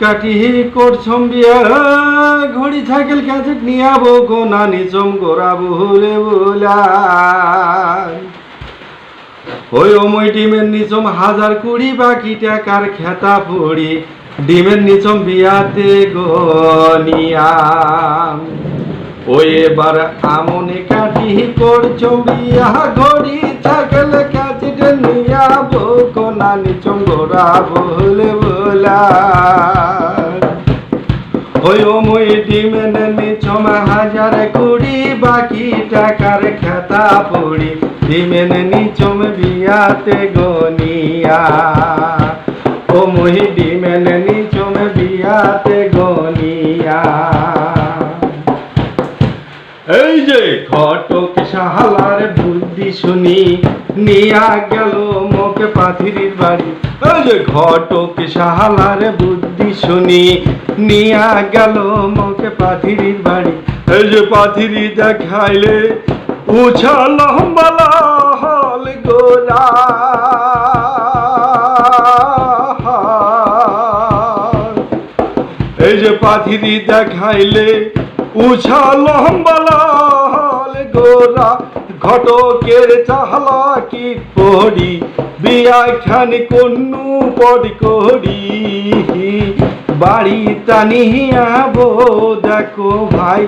কাটি করছম বিয়া ঘড়ি সাইকেল ক্যাসেট নিয়াব গো নানি নিচম গোড়াবো হুলে বুলা। ওই ওমই ডিমের নিচম হাজার কুড়ি বাকি টাকার খেতা পড়ি, ডিমের নিচম বিয়াতে গনিয়াম ওই এবার আমনে কাটি করছম বিয়া ঘড়ি সাইকেল ক্যাসেট নিয়ে আবো কোনা নিচম গোড়াবো হুলে বুলা। ওই অময় ডিমের নিচম হাজার কুড়ি, বাকি টাকার খেতা পড়ি। ডিমেন নিচম বিয়াতে গনিয়া। ও মহি ডিমেন নিচম বিয়াতে গনিয়া। এই যে ঘটক সাহালার বুদ্ধি শুনি, নিয়া গেল মোকে পাথিরির বাড়ি। এই যে ঘটক সাহালার বুদ্ধি শুনি, নিয়া গেল মোকে পাথিরির বাড়ি। এই যে পাথিরি দেখাইলে, উছা লম্বালা হল গোরা। এই যে পাথিরি দেখাইলে উছা লম্বালাল গোরা ঘটকের চাহলা কি পড়ি? বিয়া খানি কন্নু পড়ি করি। বাড়ি টানিয়াবো দেখো ভাই,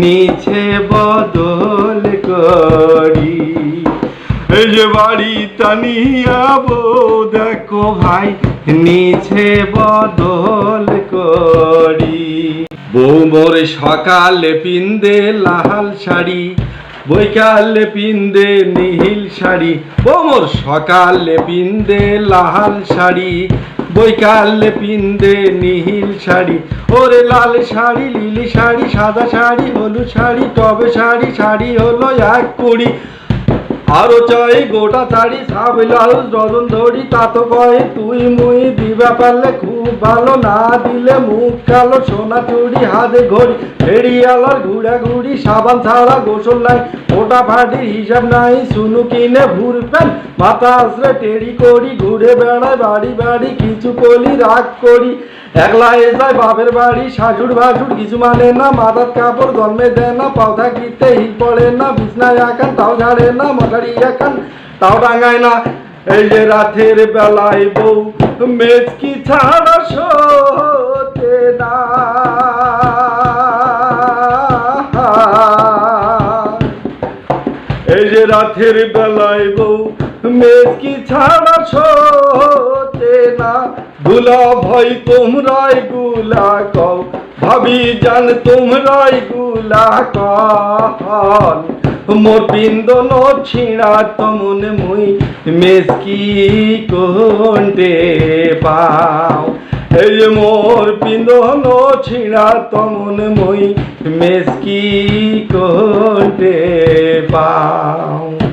নিচে বদল করি। এই যে বাড়ি টানিয়াবো দেখো ভাই, নিচে বদল করি। বউ মোর সকালে পিন্দে লাল শাড়ি, বৈকালে পিন্দে নীল শাড়ি। বউ মোর সকালে পিন্দে লাল শাড়ি, বৈকালে পিন্দে নীল শাড়ি। ওরে লাল শাড়ি লিলি শাড়ি, সাদা শাড়ি, হলুদ শাড়ি, টবে শাড়ি শাড়ি হলো এক কুড়ি। আরও চাই গোটা শাড়ি সাব লাল ডজন ধরি তা তো কয়ে, তুই মুই দিবা পারলে খুব ভালো না দিলে মুখ কালো, সোনা চুড়ি হাতে ঘড়ি ফেরিয়ালার ঘুরা ঘুরি সাবান ছাড়া গোসল নাই ওটা ফাটির হিসাব নাই শুনু কিনে ভুর মাথা আসলে টেরি করি, ঘুরে বেড়ায় বাড়ি বাড়ি, কিছু কলি, রাগ করি, একলা এ যায় বাপের বাড়ি শাশুর ভাসুর কিছু মানে না, মাথার কাপড় জন্মে দেয় না পাউথা গিতে হিল পড়ে না, বিছনায় একান তাও ঝাড়ে না, মশারি একান তাও টাঙায় না, এই যে রাতের বেলায় বউ মেচকি ছাড়া শোতে না। এই যে রাতের বেলায় বউ মেচকি ছাড়া শোতে না। দুলা ভাই, তোমরাই গুলা কও, ভাবি জান, তোমরাই গুলা কন। মোর পিন্দন ছিঁড়া তমন মুই মেসকি কোনটে পাও? এই মোর পিন্দন ছিঁড়া তমন মুই মেসকি কোনটে পাও?